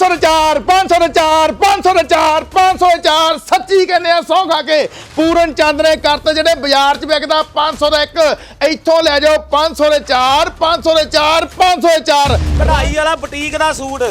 500 ਦੇ ਚਾਰ 500 ਦੇ ਚਾਰ 500 ਦੇ ਚਾਰ 500 ਦੇ ਚਾਰ ਸੱਚੀ ਕਹਿੰਦੇ ਆ ਸੌ ਖਾ ਕੇ। ਪੂਰਨ ਚੰਦ ਨੇ ਕਰਤੇ ਜਿਹੜੇ ਬਾਜ਼ਾਰ 'ਚ ਵਿਕਦਾ 500 ਦਾ ਇੱਕ। ਇੱਥੋਂ ਲੈ ਜਾਓ 500 ਦੇ ਚਾਰ 500 ਦੇ ਚਾਰ 500 ਦੇ ਚਾਰ। ਕਢਾਈ ਵਾਲਾ ਬੁਟੀਕ ਦਾ ਸੂਟ।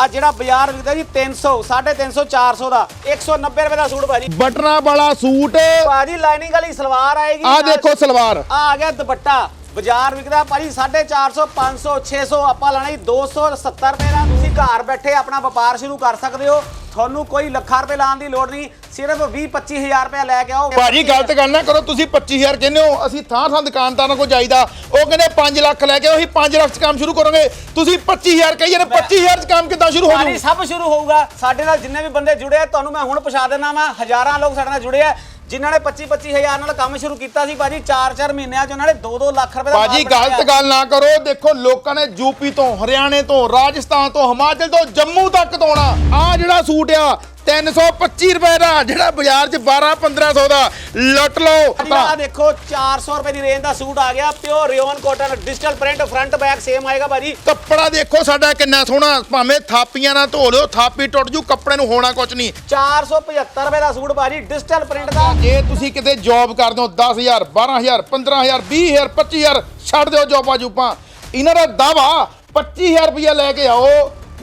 ਆ ਜਿਹੜਾ ਬਾਜ਼ਾਰ ਵਿਕਦਾ ਜੀ 300 350 400 ਦਾ। 190 ਰੁਪਏ ਦਾ ਸੂਟ ਭਾਜੀ। ਬਟਨਾ ਵਾਲਾ ਸੂਟ। ਭਾਜੀ ਲਾਈਨਿੰਗ ਵਾਲੀ ਸਲਵਾਰ ਆਏਗੀ ਆ ਦੇਖੋ ਸਲਵਾਰ। ਆ ਆ ਗਿਆ ਦੁਪੱਟਾ। ਬਾਜ਼ਾਰ ਵਿਕਦਾ ਭਾਜੀ 450 500 600 ਆਪਾਂ ਲੈਣਾ ਜੀ 270 ਰੁਪਏ ਦਾ। ਤੁਸੀਂ ਘਰ ਬੈਠੇ ਆਪਣਾ ਵਪਾਰ ਸ਼ੁਰੂ ਕਰ ਸਕਦੇ ਹੋ। ਤੁਹਾਨੂੰ ਕੋਈ ਲੱਖਾਂ ਰੁਪਏ ਲਾਉਣ ਦੀ ਲੋੜ ਨਹੀਂ ਸਿਰਫ 20 25000 ਰੁਪਏ ਲੈ ਕੇ ਆਓ। ਭਾਜੀ ਗਲਤ ਗੱਲ ਨਾ ਕਰੋ ਤੁਸੀਂ 25000 ਕਹਿੰਦੇ ਹੋ ਅਸੀਂ ਥਾਂ ਥਾਂ ਦੁਕਾਨਦਾਰਾਂ ਕੋਲ ਜਾਈਦਾ। ਉਹ ਕਹਿੰਦੇ 5 ਲੱਖ ਲੈ ਕੇ ਉਹੀ 5 ਲੱਖ 'ਚ ਕੰਮ ਸ਼ੁਰੂ ਕਰੋਗੇ। ਤੁਸੀਂ 25000 ਕਹੀਏ ਨੇ 25000 'ਚ ਕੰਮ ਕਿੱਦਾਂ ਸ਼ੁਰੂ ਹੋ ਭਾਜੀ ਜੂ ਸਭ ਸ਼ੁਰੂ ਹੋਊਗਾ। ਸਾਡੇ ਨਾਲ ਜਿੰਨੇ ਵੀ ਬੰਦੇ ਜੁੜੇ ਆ ਤੁਹਾਨੂੰ ਮੈਂ ਹੁਣ ਪਛਾ ਦੇਣਾ ਵਾ ਹਜ਼ਾਰਾਂ ਲੋਕ ਸਾਡੇ ਨਾਲ ਜੁੜੇ ਆ। ਜਿਨ੍ਹਾਂ ਨੇ 25 25000 ਨਾਲ ਕੰਮ ਸ਼ੁਰੂ ਕੀਤਾ ਸੀ ਭਾਜੀ 4-4 ਮਹੀਨਿਆਂ 'ਚ ਉਹਨਾਂ ਨੇ 2-2 ਲੱਖ ਰੁਪਏ ਦਾ ਬਣਾਇਆ। ਗਲਤ ਗੱਲ ਨਾ ਕਰੋ ਦੇਖੋ ਲੋਕਾਂ ਨੇ ਯੂਪੀ ਤੋਂ ਹਰਿਆਣੇ ਤੋਂ ਰਾਜਸਥਾਨ ਤੋਂ ਹਿਮਾਚਲ ਤੋਂ ਜੰਮੂ ਤੱਕ ਤੋਂ ਆਉਣਾ ਆ ਜਿਹੜਾ ਸੂਟ ਆ 325 ਰੁਪਏ ਦਾ ਜਿਹੜਾ ਬਾਜ਼ਾਰ 'ਚ 12 1500 ਦਾ। ਲੁੱਟ ਲਓ। ਆਹ ਦੇਖੋ 400 ਰੁਪਏ ਦੀ ਰੇਂਜ ਦਾ ਸੂਟ ਆ ਗਿਆ। Pure rayon cotton digital print front back same ਆਏਗਾ ਭਾਜੀ। ਕੱਪੜਾ ਦੇਖੋ ਸਾਡਾ ਕਿੰਨਾ ਸੋਹਣਾ। ਭਾਵੇਂ ਥਾਪੀਆਂ ਨਾਲ ਧੋ ਲਿਓ ਥਾਪੀ ਟੁੱਟ ਜੂ ਕੱਪੜੇ ਨੂੰ ਹੋਣਾ ਕੁਝ ਨਹੀਂ। 475 ਰੁਪਏ ਦਾ ਸੂਟ ਭਾਜੀ ਡਿਜੀਟਲ ਪ੍ਰਿੰਟ ਦਾ। ਜੇ ਤੁਸੀਂ ਕਿਤੇ ਜੌਬ ਕਰਦੇ ਹੋ 10000 12000 15000 20000 25000 ਛੱਡ ਦਿਓ ਜੌਬਾਂ ਜੂਪਾਂ ਇਹਨਾਂ ਦਾ ਦਾਵਾ 25000 ਰੁਪਇਆ ਲੈ ਕੇ ਆਓ।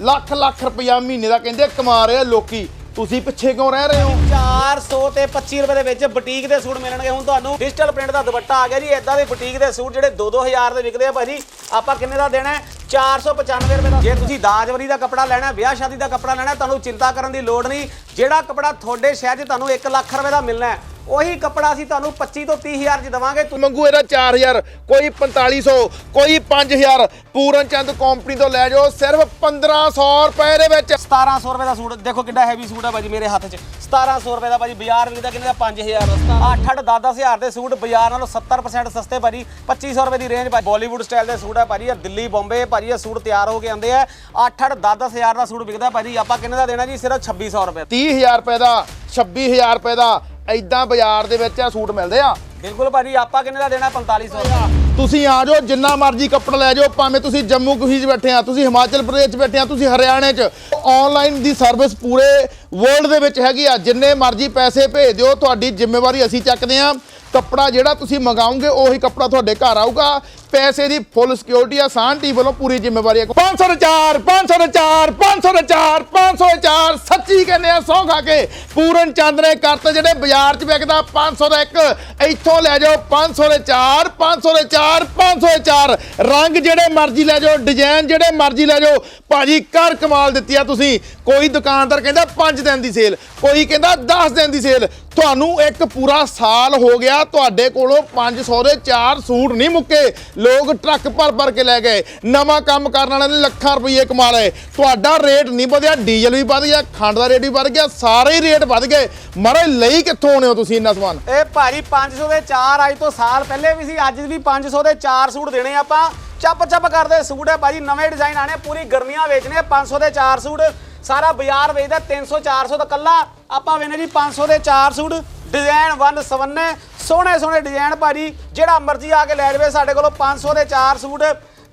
ਲੱਖ ਲੱਖ ਰੁਪਇਆ ਮਹੀਨੇ ਦਾ ਕਹਿੰਦੇ ਕਮਾ ਰਹੇ ਆ ਲੋਕੀ। ਤੁਸੀਂ ਪਿੱਛੇ ਕਿਉਂ ਰਹਿ ਰਹੇ ਹੋ? 400 ਤੇ 25 ਰੁਪਏ ਦੇ ਵਿੱਚ ਬੁਟੀਕ ਦੇ ਸੂਟ ਮਿਲਣਗੇ ਹੁਣ ਤੁਹਾਨੂੰ। ਡਿਜੀਟਲ ਪ੍ਰਿੰਟ ਦਾ ਦੁਪੱਟਾ ਆ ਗਿਆ ਜੀ ਇਦਾਂ ਦੇ ਬੁਟੀਕ ਦੇ ਸੂਟ ਜਿਹੜੇ 2-2000 ਦੇ ਵਿਕਦੇ ਆ ਭਾਜੀ, ਆਪਾਂ ਕਿੰਨੇ ਦਾ ਦੇਣਾ ਹੈ? 495 ਰੁਪਏ ਦਾ। ਜੇ ਤੁਸੀਂ ਦਾਜਵਰੀ ਦਾ ਕੱਪੜਾ ਲੈਣਾ ਵਿਆਹ ਸ਼ਾਦੀ ਦਾ ਕੱਪੜਾ ਲੈਣਾ ਤੁਹਾਨੂੰ ਚਿੰਤਾ ਕਰਨ ਦੀ ਲੋੜ ਨਹੀਂ। ਜਿਹੜਾ ਕੱਪੜਾ ਤੁਹਾਡੇ ਸ਼ਹਿਰ 'ਚ ਤੁਹਾਨੂੰ 1 ਲੱਖ ਰੁਪਏ ਦਾ ਮਿਲਣਾ ਹੈ ਉਹੀ ਕੱਪੜਾ ਅਸੀਂ ਤੁਹਾਨੂੰ 25 ਤੋਂ 30000 'ਚ ਦੇਵਾਂਗੇ। ਤੂੰ ਮੰਗੂ ਇਹਦਾ 4000 ਕੋਈ 4500 ਕੋਈ 5000 ਪੂਰਨ ਚੰਦ ਕੰਪਨੀ ਤੋਂ ਲੈ ਜਾਓ ਸਿਰਫ 1500 ਰੁਪਏ ਦੇ ਵਿੱਚ। 1700 ਰੁਪਏ ਦਾ ਸੂਟ ਦੇਖੋ ਕਿੰਨਾ ਹੈਵੀ ਸੂਟ ਹੈ ਭਾਜੀ ਮੇਰੇ ਹੱਥ 'ਚ। 1700 ਰੁਪਏ ਦਾ ਭਾਜੀ ਬਾਜ਼ਾਰ ਵਿਕਦਾ ਕਿੰਨੇ ਦਾ? 5000 ਦਾ 8 8 10 ਹਜ਼ਾਰ ਦੇ ਸੂਟ ਬਾਜ਼ਾਰ ਨਾਲੋਂ 70% ਸਸਤੇ ਭਾਜੀ। 2500 ਰੁਪਏ ਦੀ ਰੇਂਜ ਭਾਜੀ। ਬਾਲੀਵੁੱਡ ਸਟਾਈਲ ਦੇ ਸੂਟ ਹੈ ਭਾਜੀ। ਇਹ ਦਿੱਲੀ ਬੰਬੇ ਭਾਜੀ ਇਹ ਸੂਟ ਤਿਆਰ ਹੋ ਕੇ ਆਉਂਦੇ ਆ। 8 8 10 ਹਜ਼ਾਰ ਦਾ ਸੂਟ ਵਿਕਦਾ ਭਾਜੀ। ਆਪਾਂ ਕਿੰਨੇ ਦਾ ਦੇਣਾ ਜੀ? ਸਿਰਫ 2600 ਰੁਪਏ। 30000 ਰੁਪਏ ਦਾ 26000 ਰੁਪਏ ਦਾ ਐਦਾਂ ਬਾਜ਼ਾਰ ਦੇ ਵਿੱਚ ਆ ਸੂਟ ਮਿਲਦੇ ਆ। ਬਿਲਕੁਲ ਭਾਜੀ ਆਪਾਂ ਕਿੰਨੇ ਦਾ ਦੇਣਾ? 4500 ਦਾ ਤੁਸੀਂ ਆ ਜਾਓ ਜਿੰਨਾ ਮਰਜ਼ੀ ਕੱਪੜਾ ਲੈ ਜਾਓ ਭਾਵੇਂ ਤੁਸੀਂ ਜੰਮੂ ਕਸ਼ਮੀਰ 'ਚ ਬੈਠੇ ਆ ਤੁਸੀਂ ਹਿਮਾਚਲ ਪ੍ਰਦੇਸ਼ 'ਚ ਬੈਠੇ ਆ ਤੁਸੀਂ ਹਰਿਆਣੇ 'ਚ। ਆਨਲਾਈਨ ਦੀ ਸਰਵਿਸ ਪੂਰੇ ਵਰਲਡ ਦੇ ਵਿੱਚ ਹੈਗੀ ਆ। ਜਿੰਨੇ ਮਰਜ਼ੀ ਪੈਸੇ ਭੇਜ ਦਿਓ ਤੁਹਾਡੀ ਜ਼ਿੰਮੇਵਾਰੀ ਅਸੀਂ ਚੱਕਦੇ ਆ। ਕੱਪੜਾ ਜਿਹੜਾ ਤੁਸੀਂ ਮੰਗਾਓਗੇ ਉਹੀ ਕੱਪੜਾ ਤੁਹਾਡੇ ਘਰ ਆਊਗਾ। ਪੈਸੇ ਦੀ ਫੁੱਲ ਸਿਕਿਉਰਿਟੀ ਆ ਸਾਨ ਵੱਲੋਂ ਪੂਰੀ ਜ਼ਿੰਮੇਵਾਰੀ ਹੈ 500 ਦੇ ਚਾਰ 500 ਦੇ ਚਾਰ 500 ਦੇ ਚਾਰ 500 ਦੇ ਚਾਰ, ਸੱਚੀ ਕਹਿੰਦੇ ਆ, ਸੌ ਖਾ ਕੇ। ਪੂਰਨ ਚੰਦ ਨੇ ਕਰਤੇ ਜਿਹੜੇ ਬਾਜ਼ਾਰ 'ਚ ਵਿਕਦਾ 500 ਦਾ ਇੱਕ। ਇੱਥੋਂ ਲੈ ਜਾਓ 500 ਦੇ ਚਾਰ 500 ਦੇ ਚਾਰ 500 ਦੇ ਚਾਰ। ਰੰਗ ਜਿਹੜੇ ਮਰਜ਼ੀ ਲੈ ਜਾਓ, ਡਿਜ਼ਾਈਨ ਜਿਹੜੇ ਮਰਜ਼ੀ ਲੈ ਜਾਓ। ਭਾਜੀ ਕਰ ਕਮਾਲ ਦਿੱਤੀ ਆ ਤੁਸੀਂ। ਕੋਈ ਦੁਕਾਨਦਾਰ ਕਹਿੰਦਾ 5 ਦਿਨ ਦੀ ਸੇਲ, ਕੋਈ ਕਹਿੰਦਾ 10 ਦਿਨ ਦੀ ਸੇਲ। ਤੁਹਾਨੂੰ ਇੱਕ ਪੂਰਾ ਸਾਲ ਹੋ ਗਿਆ, ਤੁਹਾਡੇ ਕੋਲੋਂ 500 ਦੇ ਚਾਰ ਸੂਟ ਨਹੀਂ ਮੁੱਕੇ। ਲੋਕ ਟਰੱਕ ਭਰ ਭਰ ਕੇ ਲੈ ਗਏ। ਨਵਾਂ ਕੰਮ ਕਰਨ ਵਾਲਿਆਂ ਨੇ ਲੱਖਾਂ ਰੁਪਏ ਕਮਾ ਲਏ। ਤੁਹਾਡਾ ਰੇਟ ਨਹੀਂ ਵਧਿਆ ਡੀਜ਼ਲ ਵੀ ਵਧ ਗਿਆ ਖੰਡ ਦਾ ਰੇਟ ਵੀ ਵਧ ਗਿਆ ਸਾਰੇ ਹੀ ਰੇਟ ਵਧ ਗਏ। ਮਹਾਰਾਜ ਲਈ ਕਿੱਥੋਂ ਆਉਣੇ ਹੋ ਤੁਸੀਂ ਇੰਨਾ ਸਮਾਨ? ਇਹ ਭਾਜੀ 500 ਦੇ 4 ਅੱਜ ਤੋਂ ਸਾਲ ਪਹਿਲੇ ਵੀ ਸੀ ਅੱਜ ਵੀ 500 ਦੇ 4 ਸੂਟ ਦੇਣੇ ਆਪਾਂ। ਚੱਪ ਚੱਪ ਕਰਦੇ ਸੂਟ ਹੈ ਭਾਜੀ ਨਵੇਂ ਡਿਜ਼ਾਈਨ ਆਣੇ ਪੂਰੀ ਗਰਮੀਆਂ ਵੇਚਣੇ ਆ, 500 ਦੇ 4 ਸੂਟ। ਸਾਰਾ ਬਾਜ਼ਾਰ ਵੇਚਦਾ 300 400 ਦਾ ਕੱਲਾ। ਆਪਾਂ ਵੇਨੇ ਜੀ 500 ਦੇ 4 ਸੂਟ। ਡਿਜ਼ਾਈਨ ਵਨ ਸਵੰਨੇ ਸੋਹਣੇ ਸੋਹਣੇ ਡਿਜ਼ਾਈਨ ਭਾਜੀ ਜਿਹੜਾ ਮਰਜ਼ੀ ਆ ਕੇ ਲੈ ਜਾਵੇ ਸਾਡੇ ਕੋਲੋਂ 500 ਦੇ 4 ਸੂਟ।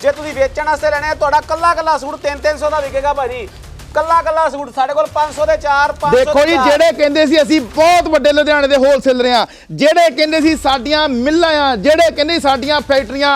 ਜੇ ਤੁਸੀਂ ਵੇਚਣ ਵਾਸਤੇ ਲੈਣੇ ਆ ਤੁਹਾਡਾ ਕੱਲਾ ਕੱਲਾ ਸੂਟ 3 300 ਦਾ ਵਿਕੇਗਾ ਭਾਜੀ। ਕੱਲਾ ਕੱਲਾ ਸੂਟ ਸਾਡੇ ਕੋਲ 500 ਦੇ 4 500 ਦੇਖੋ ਜੀ ਜਿਹੜੇ ਕਹਿੰਦੇ ਸੀ ਅਸੀਂ ਬਹੁਤ ਵੱਡੇ ਲੁਧਿਆਣੇ ਦੇ ਹੋਲਸੇਲਰ ਆ ਜਿਹੜੇ ਕਹਿੰਦੇ ਸੀ ਸਾਡੀਆਂ ਮਿੱਲਾਂ ਆ ਜਿਹੜੇ ਕਹਿੰਦੇ ਸਾਡੀਆਂ ਫੈਕਟਰੀਆਂ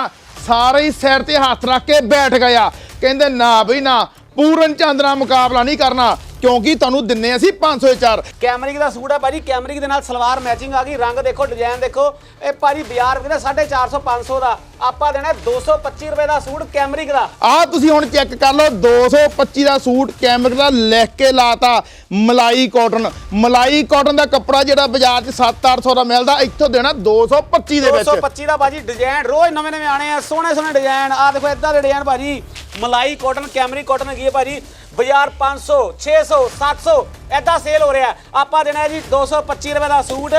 ਸਾਰੇ ਹੀ ਸਿਰ ਤੇ ਹੱਥ ਰੱਖ ਕੇ ਬੈਠ ਗਏ ਆ। ਕਹਿੰਦੇ ਨਾ ਬਈ ਨਾ ਪੂਰਨ ਚੰਦ ਨਾਲ ਮੁਕਾਬਲਾ ਨਹੀਂ ਕਰਨਾ। ਕਿਉਂਕਿ ਤੁਹਾਨੂੰ ਦਿੰਨੇ ਅਸੀਂ 500 ਚਾਰ। ਕੈਮਰਿਕ ਦਾ ਸੂਟ ਹੈ ਭਾਜੀ ਕੈਮਰਿਕ ਦੇ ਨਾਲ ਸਲਵਾਰ ਮੈਚਿੰਗ ਆ ਗਈ ਰੰਗ ਦੇਖੋ ਡਿਜ਼ਾਈਨ ਦੇਖੋ। ਇਹ ਭਾਜੀ ਬਾਜ਼ਾਰ ਵਿਕਦਾ 450 500 ਦਾ। ਆਪਾਂ ਦੇਣਾ 225 ਰੁਪਏ ਦਾ ਸੂਟ ਕੈਮਰਿਕ ਦਾ। ਆ ਤੁਸੀਂ ਹੁਣ ਚੈੱਕ ਕਰ ਲਓ 225 ਦਾ ਸੂਟ ਕੈਮਰਿਕ ਦਾ ਲਿਖ ਕੇ ਲਾਤਾ ਮਲਾਈ ਕਾਟਨ ਮਲਾਈ ਕਾਟਨ ਦਾ ਕੱਪੜਾ ਜਿਹੜਾ ਬਾਜ਼ਾਰ 'ਚ 7-800 ਦਾ ਮਿਲਦਾ ਇੱਥੋਂ ਦੇਣਾ 225 ਦੇ ਵਿੱਚ। 225 ਦਾ ਭਾਜੀ ਡਿਜ਼ਾਈਨ ਰੋਜ਼ ਨਵੇਂ ਨਵੇਂ ਆਣੇ ਆ ਸੋਹਣੇ ਸੋਹਣੇ ਡਿਜ਼ਾਈਨ ਆ ਦੇਖੋ ਇਦਾਂ ਦੇ ਡਿਜ਼ਾਈਨ ਭਾਜੀ। ਮਲਾਈ ਕਾਟਨ ਕੈਮਰਿਕ ਕਾਟਨ ਹੈਗੀ ਹੈ ਭਾਜੀ। ਬਾਜ਼ਾਰ 500 600 700 ਐਦਾਂ ਸੇਲ ਹੋ ਰਿਹਾ। ਆਪਾਂ ਦੇਣਾ ਜੀ 225 ਰੁਪਏ ਦਾ ਸੂਟ।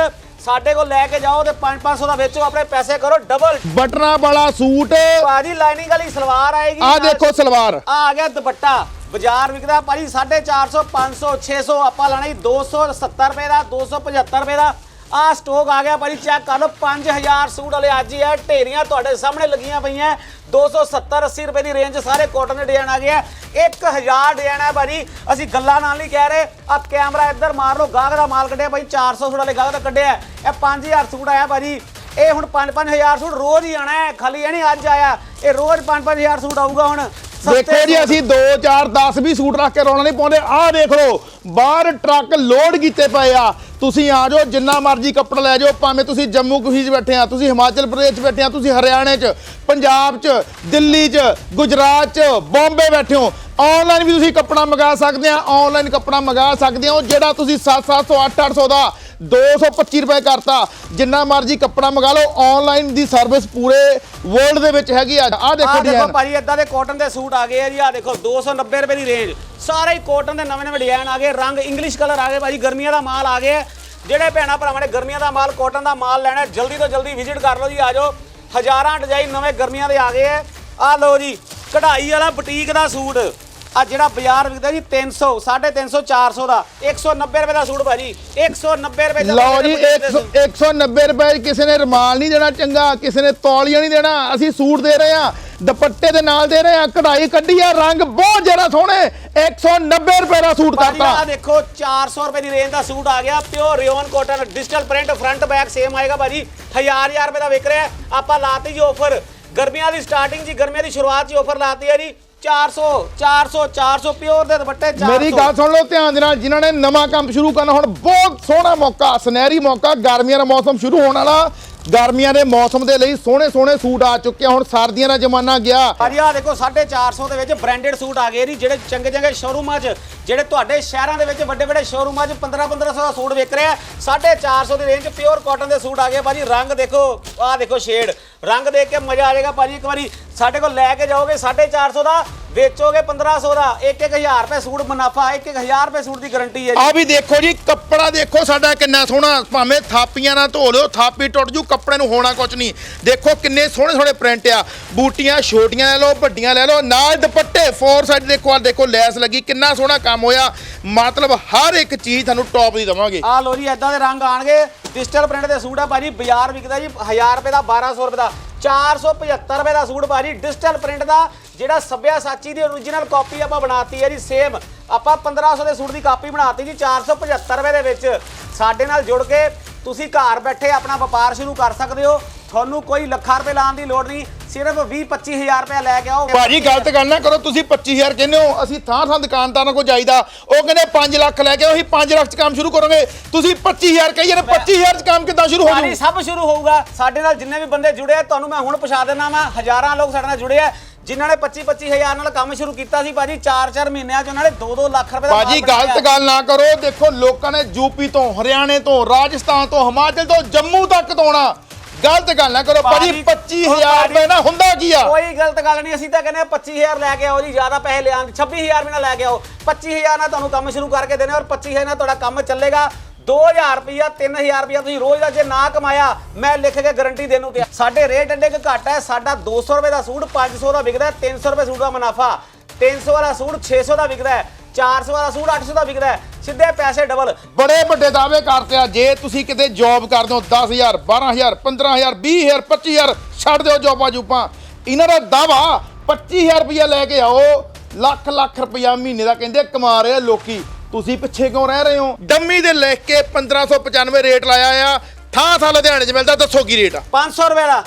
ਸਾਡੇ ਕੋਲ ਲੈ ਕੇ ਜਾਓ ਤੇ 5-500 ਦਾ ਵੇਚੋ ਆਪਣੇ ਪੈਸੇ ਕਰੋ ਡਬਲ ਬਟਨਾ ਵਾਲਾ ਸੂਟ। ਭਾਜੀ ਲਾਈਨਿੰਗ ਵਾਲੀ ਸਲਵਾਰ ਆਏਗੀ। ਆ ਦੇਖੋ ਸਲਵਾਰ। ਆ ਆ ਗਿਆ ਦੁਪੱਟਾ। ਬਾਜ਼ਾਰ ਵਿਕਦਾ ਭਾਜੀ 450 500 600 ਆਪਾਂ ਲੈਣਾ ਜੀ 270 ਰੁਪਏ ਦਾ 275 ਰੁਪਏ ਦਾ। ਆ ਸਟਾਕ ਆ ਗਿਆ ਭਾਜੀ ਚੈੱਕ ਕਰ ਲਓ 5000 ਸੂਟ ਵਾਲੇ ਅੱਜ ਹੀ ਆ ਢੇਰੀਆਂ ਤੁਹਾਡੇ ਸਾਹਮਣੇ ਲੱਗੀਆਂ ਪਈਆਂ 270 80 ਰੁਪਏ ਦੀ ਰੇਂਜ ਸਾਰੇ ਕਾਟਨ ਦੇ ਡਿਜ਼ਾਈਨ ਆ ਗਏ ਆ 1000 ਡਿਜ਼ਾਈਨ ਹੈ ਭਾਜੀ ਅਸੀਂ ਗੱਲਾਂ ਨਾਲ ਨਹੀਂ ਕਹਿ ਰਹੇ ਆ ਕੈਮਰਾ ਇੱਧਰ ਮਾਰ ਲਓ ਗਾਹਕ ਦਾ ਮਾਲ ਕੱਢਿਆ ਭਾਈ 400 ਸੂਟ ਵਾਲੇ ਗਾਹਕ ਦਾ ਕੱਢਿਆ। ਇਹ 5000 ਸੂਟ ਆਇਆ ਭਾਜੀ ਇਹ ਹੁਣ 5-5000 ਸੂਟ ਰੋਜ਼ ਹੀ ਆਣਾ ਹੈ ਖਾਲੀ ਇਹ ਨਹੀਂ ਅੱਜ ਆਇਆ ਇਹ ਰੋਜ਼ 5-5000 ਸੂਟ ਆਊਗਾ ਹੁਣ ਦੇਖੋ ਜੀ। ਅਸੀਂ 2 4 10 20 ਸੂਟ ਰੱਖ ਕੇ ਰੌਲਾ ਨਹੀਂ ਪਾਉਂਦੇ ਆਹ ਦੇਖ ਲਓ ਬਾਹਰ ਟਰੱਕ ਲੋਡ ਕੀਤੇ ਪਏ ਆ ਤੁਸੀਂ ਆ ਜਾਓ, ਜਿੰਨਾ ਮਰਜ਼ੀ ਕੱਪੜਾ ਲੈ ਜਾਓ, ਭਾਵੇਂ ਤੁਸੀਂ ਜੰਮੂ ਕਸ਼ਮੀਰ 'ਚ ਬੈਠੇ ਆ, ਤੁਸੀਂ ਹਿਮਾਚਲ ਪ੍ਰਦੇਸ਼ 'ਚ ਬੈਠੇ ਆ, ਤੁਸੀਂ ਹਰਿਆਣੇ 'ਚ, ਪੰਜਾਬ 'ਚ, ਦਿੱਲੀ 'ਚ, ਗੁਜਰਾਤ 'ਚ, ਬੰਬੇ ਬੈਠੇ ਹੋ। ਆਨਲਾਈਨ ਵੀ ਤੁਸੀਂ ਕੱਪੜਾ ਮੰਗਾ ਸਕਦੇ ਆ ਆਨਲਾਈਨ ਕੱਪੜਾ ਮੰਗਾ ਸਕਦੇ ਹੋ ਜਿਹੜਾ ਤੁਸੀਂ 7-700 8-800 ਦਾ 225 ਰੁਪਏ ਕਰਤਾ ਜਿੰਨਾ ਮਰਜ਼ੀ ਕੱਪੜਾ ਮੰਗਾ ਲਓ ਆਨਲਾਈਨ ਦੀ ਸਰਵਿਸ ਪੂਰੇ ਵਰਲਡ ਦੇ ਵਿੱਚ ਹੈਗੀ ਆ। ਆਹ ਦੇਖੋ ਆਹ ਦੇਖੋ ਭਾਜੀ ਇਦਾਂ ਦੇ ਕਾਟਨ ਦੇ ਸੂਟ ਆ ਗਏ ਆ ਜੀ ਆ ਦੇਖੋ 290 ਰੁਪਏ ਦੀ ਰੇਂਜ ਸਾਰੇ ਹੀ ਕਾਟਨ ਦੇ ਨਵੇਂ ਨਵੇਂ ਡਿਜ਼ਾਈਨ ਆ ਗਏ ਰੰਗ ਇੰਗਲਿਸ਼ ਕਲਰ ਆ ਗਏ ਭਾਜੀ ਗਰਮੀਆਂ ਦਾ ਮਾਲ ਆ ਗਿਆ ਜਿਹੜੇ ਭੈਣਾ ਭਰਾਵਾਂ ਨੇ ਗਰਮੀਆਂ ਦਾ ਮਾਲ ਕਾਟਨ ਦਾ ਮਾਲ ਲੈਣਾ ਜਲਦੀ ਤੋਂ ਜਲਦੀ ਵਿਜ਼ਿਟ ਕਰ ਲਓ ਜੀ ਆ ਜਾਓ। ਹਜ਼ਾਰਾਂ ਡਿਜ਼ਾਈਨ ਨਵੇਂ ਗਰਮੀਆਂ ਦੇ ਆ ਗਏ ਆ। ਆ ਲਓ ਜੀ ਕਢਾਈ ਵਾਲਾ ਬੁਟੀਕ ਦਾ ਸੂਟ। ਆ ਜਿਹੜਾ ਬਾਜ਼ਾਰ ਵਿਕਦਾ ਜੀ 300 350 400 ਦਾ। 190 ਰੁਪਏ ਦਾ ਸੂਟ ਭਾਜੀ। 190 ਰੁਪਏ ਦਾ ਲਓ ਜੀ ਬੁਟੀਕ ਦੇ 100 ਸੂਟ। 190 ਰੁਪਏ ਕਿਸੇ ਨੇ ਰਮਾਲ ਨਹੀਂ ਦੇਣਾ ਚੰਗਾ ਕਿਸੇ ਨੇ ਤੌਲੀਆ ਨਹੀਂ ਦੇਣਾ ਅਸੀਂ ਸੂਟ ਦੇ ਰਹੇ ਆ ਦੁਪੱਟੇ ਦੇ ਨਾਲ ਦੇ ਰਹੇ ਆ ਕਢਾਈ ਕੱਢੀ ਆ ਰੰਗ ਬਹੁਤ ਜ਼ਿਆਦਾ ਸੋਹਣੇ 190 ਰੁਪਏ ਦਾ ਸੂਟ ਕਰਤਾ। ਆਹ ਦੇਖੋ 400 ਰੁਪਏ ਦੀ ਰੇਂਜ ਦਾ ਸੂਟ ਆ ਗਿਆ pure rayon cotton digital print front back same ਆਏਗਾ ਭਾਜੀ। 1000 1000 ਰੁਪਏ ਦਾ ਵਿਕ ਰਿਹਾ। ਆਪਾਂ ਲਾਤੀ ਜੀ ਆਫਰ ਗਰਮੀਆਂ ਦੀ ਸਟਾਰਟਿੰਗ ਜੀ ਗਰਮੀਆਂ ਦੀ ਸ਼ੁਰੂਆਤ ਜੀ ਆਫਰ ਲਾਤੀ ਹੈ ਜੀ। 400 400 400 ਪਿਓਰ ਦੇ ਦੁਪੱਟੇ 400 ਮੇਰੀ ਗੱਲ ਸੁਣ ਲਓ ਧਿਆਨ ਦੇ ਨਾਲ ਜਿਨ੍ਹਾਂ ਨੇ ਨਵਾਂ ਕੰਮ ਸ਼ੁਰੂ ਕਰਨਾ ਹੁਣ ਬਹੁਤ ਸੋਹਣਾ ਮੌਕਾ ਸੁਨਹਿਰੀ ਮੌਕਾ ਗਰਮੀਆਂ ਦਾ ਮੌਸਮ ਸ਼ੁਰੂ ਹੋਣ ਵਾਲਾ। ਗਰਮੀਆਂ ਦੇ ਮੌਸਮ ਦੇ ਲਈ ਸੋਹਣੇ ਸੋਹਣੇ ਸੂਟ ਆ ਚੁੱਕੇ ਆ ਹੁਣ ਸਰਦੀਆਂ ਦਾ ਜ਼ਮਾਨਾ ਗਿਆ। ਭਾਜੀ ਆਹ ਦੇਖੋ 450 ਦੇ ਵਿੱਚ ਬ੍ਰਾਂਡਡ ਸੂਟ ਆ ਗਏ ਜੀ ਜਿਹੜੇ ਚੰਗੇ ਚੰਗੇ ਸ਼ੋਰੂਮਾਂ 'ਚ ਜਿਹੜੇ ਤੁਹਾਡੇ ਸ਼ਹਿਰਾਂ ਦੇ ਵਿੱਚ ਵੱਡੇ ਵੱਡੇ ਸ਼ੋਰੂਮਾਂ 'ਚ 15 1500 ਦਾ ਸੂਟ ਵਿਕ ਰਿਹਾ। 450 ਦੀ ਰੇਂਜ 'ਚ ਪਿਓਰ ਕਾਟਨ ਦੇ ਸੂਟ ਆ ਗਏ। ਭਾਜੀ ਰੰਗ ਦੇਖੋ ਆਹ ਦੇਖੋ ਸ਼ੇਡ ਰੰਗ ਦੇਖ ਕੇ ਮਜ਼ਾ ਆ ਜਾਏਗਾ। ਭਾਜੀ ਇੱਕ ਵਾਰੀ ਸਾਡੇ ਕੋਲ ਲੈ ਕੇ ਜਾਓਗੇ 450 ਦਾ ਵੇਚੋਗੇ 1500 ਦਾ 1-1000 ਰੁਪਏ ਸੂਟ ਮੁਨਾਫਾ 1-1000 ਰੁਪਏ ਸੂਟ ਦੀ ਗਾਰੰਟੀ ਹੈ ਆ ਵੀ ਦੇਖੋ ਜੀ ਕੱਪੜਾ ਦੇਖੋ ਸਾਡਾ ਕਿੰਨਾ ਸੋਹਣਾ ਭਾਵੇਂ ਥਾਪੀਆਂ ਨਾਲ ਧੋ ਲਿਓ ਥਾਪੀ ਟੁੱਟ ਜੂ ਕੱਪੜੇ ਨੂੰ ਹੋਣਾ ਕੁਝ ਨਹੀਂ। ਦੇਖੋ ਕਿੰਨੇ ਸੋਹਣੇ ਸੋਹਣੇ ਪ੍ਰਿੰਟ ਆ। ਬੂਟੀਆਂ ਛੋਟੀਆਂ ਲੈ ਲਓ ਵੱਡੀਆਂ ਲੈ ਲਓ ਨਾਲ ਦੁਪੱਟੇ ਫੋਰ ਸਾਈਡ ਦੇਖੋ ਆ ਦੇਖੋ ਲੈਸ ਲੱਗੀ ਕਿੰਨਾ ਸੋਹਣਾ ਕੰਮ ਹੋਇਆ। ਮਤਲਬ ਹਰ ਇੱਕ ਚੀਜ਼ ਤੁਹਾਨੂੰ ਟੌਪ ਦੀ ਦਵਾਂਗੇ। ਆ ਲੋ ਜੀ ਇਦਾਂ ਦੇ ਰੰਗ ਆਣਗੇ ਡਿਜੀਟਲ ਪ੍ਰਿੰਟ ਦੇ ਸੂਟ ਆ ਭਾਜੀ ਬਾਜ਼ਾਰ ਵਿਕਦਾ ਜੀ 1000 ਰੁਪਏ ਦਾ 1200 ਰੁਪਏ ਦਾ। 475 ਰੁਪਏ ਦਾ ਸੂਟ ਭਾਜੀ ਡਿਜੀਟਲ ਪ੍ਰਿੰਟ ਦਾ, ਜਿਹੜਾ ਸੱਭਿਆ ਸਾਚੀ ਦੀ origignal ਕਾਪੀ ਆਪਾਂ ਬਣਾਤੀ ਹੈ ਜੀ ਸੇਮ ਆਪਾਂ 1500 ਦੇ ਸੂਟ ਦੀ ਕਾਪੀ ਬਣਾਤੀ ਜੀ 475 ਰੁਪਏ ਦੇ ਵਿੱਚ। ਸਾਡੇ ਨਾਲ ਜੁੜ ਕੇ ਤੁਸੀਂ ਘਰ ਬੈਠੇ ਆਪਣਾ ਵਪਾਰ ਸ਼ੁਰੂ ਕਰ ਸਕਦੇ ਹੋ। ਤੁਹਾਨੂੰ ਕੋਈ ਲੱਖਾਂ ਰੁਪਏ ਲਾਉਣ ਦੀ ਲੋੜ ਨਹੀਂ ਸਿਰਫ 20 25000 ਰੁਪਏ ਲੈ ਕੇ ਆਓ। ਭਾਜੀ ਗਲਤ ਗੱਲ ਨਾ ਕਰੋ ਤੁਸੀਂ 25000 ਕਹਿੰਦੇ ਹੋ ਅਸੀਂ ਥਾਂ ਥਾਂ ਦੁਕਾਨਦਾਰਾਂ ਕੋਲ ਜਾਈਦਾ। ਉਹ ਕਹਿੰਦੇ 5 ਲੱਖ ਲੈ ਕੇ ਅਸੀਂ 5 ਲੱਖ ਚ ਕੰਮ ਸ਼ੁਰੂ ਕਰਾਂਗੇ। ਤੁਸੀਂ 25000 ਕਹੀਏ ਨੇ 25000 ਚ ਕੰਮ ਕਿੱਦਾਂ ਸ਼ੁਰੂ ਹੋ ਸਭ ਸ਼ੁਰੂ ਹੋਊਗਾ। ਸਾਡੇ ਨਾਲ ਜਿੰਨੇ ਵੀ ਬੰਦੇ ਜੁੜੇ ਆ ਤੁਹਾਨੂੰ ਮੈਂ ਹੁਣ ਪਛਾ ਦੇਣਾ ਵਾ ਹਜ਼ਾਰਾਂ ਲੋਕ ਸਾਡੇ ਨਾਲ ਜੁੜੇ ਆ ਜਿਨ੍ਹਾਂ ਨੇ 25 25000 ਨਾਲ ਕੰਮ ਸ਼ੁਰੂ ਕੀਤਾ ਸੀ ਭਾਜੀ 4-4 ਮਹੀਨਿਆਂ ਚ ਉਹਨਾਂ ਨੇ 2-2 ਲੱਖ ਰੁਪਏ ਦਾ ਬਾਜੀ। ਗਲਤ ਗੱਲ ਨਾ ਕਰੋ ਦੇਖੋ ਲੋਕਾਂ ਨੇ ਯੂਪੀ ਤੋਂ ਹਰਿਆਣੇ ਤੋਂ ਰਾਜਸਥਾਨ ਤੋਂ ਹਿਮਾਚਲ ਤੋਂ ਜੰਮੂ ਤੱਕ ਤੋਂ ਆਉਣਾ। ਗਲਤ ਗੱਲ ਨਾ ਕਰੋ ਭਾਜੀ ਭਾਜੀ, 25000 ਭਾਜੀ, ਰੁਪਏ ਨਾ ਹੁੰਦਾ ਕੀ ਆ? ਕੋਈ ਗਲਤ ਗੱਲ ਨਹੀਂ ਅਸੀਂ ਤਾਂ ਕਹਿੰਦੇ ਆ 25000 ਲੈ ਕੇ ਆਓ ਜੀ ਜ਼ਿਆਦਾ ਪੈਸੇ ਲਿਆਣ 26000 ਵੀ ਨਾ ਲੈ ਕੇ ਆਓ। 25000 ਨਾਲ ਤੁਹਾਨੂੰ ਕੰਮ ਸ਼ੁਰੂ ਕਰਕੇ ਦੇਣੇ ਔਰ 25000 ਨਾਲ ਤੁਹਾਡਾ ਕੰਮ ਚੱਲੇਗਾ। 2000 ਰੁਪਇਆ 3000 ਰੁਪਇਆ ਤੁਸੀਂ ਰੋਜ਼ ਦਾ ਜੇ ਨਾ ਕਮਾਇਆ ਮੈਂ ਲਿਖ ਕੇ ਗਾਰੰਟੀ ਦੇਣ ਨੂੰ ਤਿਆਰ ਸਾਡੇ ਰੇਟ ਐਡੇ ਕੁ ਘੱਟ ਹੈ ਸਾਡਾ 200 ਰੁਪਏ ਦਾ ਸੂਟ 500 ਦਾ ਵਿਕਦਾ ਹੈ 300 ਰੁਪਏ ਸੂਟ ਦਾ ਮੁਨਾਫਾ। 300 ਵਾਲਾ ਸੂਟ 600 ਦਾ ਵਿਕਦਾ ਹੈ 400 ਵਾਲਾ ਸੂਟ 800 ਦਾ ਵਿਕਦਾ ਹੈ। ਸਿੱਧੇ ਪੈਸੇ ਡਬਲ ਬੜੇ ਵੱਡੇ ਦਾਅਵੇ ਕਰਤੇ ਆ। ਜੇ ਤੁਸੀਂ ਕਿਤੇ ਜੌਬ ਕਰਦੇ ਹੋ 10000 12000 15000 20000 25000 ਛੱਡ ਦਿਓ ਜੌਬਾਂ ਜੂਪਾਂ ਇਹਨਾਂ ਦਾ ਦਾਵਾ 25000 ਰੁਪਇਆ ਲੈ ਕੇ ਆਓ। ਲੱਖ ਲੱਖ ਰੁਪਇਆ ਮਹੀਨੇ ਦਾ ਕਹਿੰਦੇ ਕਮਾ ਰਹੇ ਆ ਲੋਕੀ। ਤੁਸੀਂ ਪਿੱਛੇ ਕਿਉਂ ਰਹਿ ਰਹੇ ਹੋ? ਡੰਮੀ ਦੇ ਲਿਖ ਕੇ 1595 ਰੇਟ ਲਾਇਆ ਆ। ਥਾਂ ਥਾਂ ਲੁਧਿਆਣੇ 'ਚ ਮਿਲਦਾ ਦੱਸੋ ਕੀ ਰੇਟ ਆ? 500 ਰੁਪਏ ਦਾ।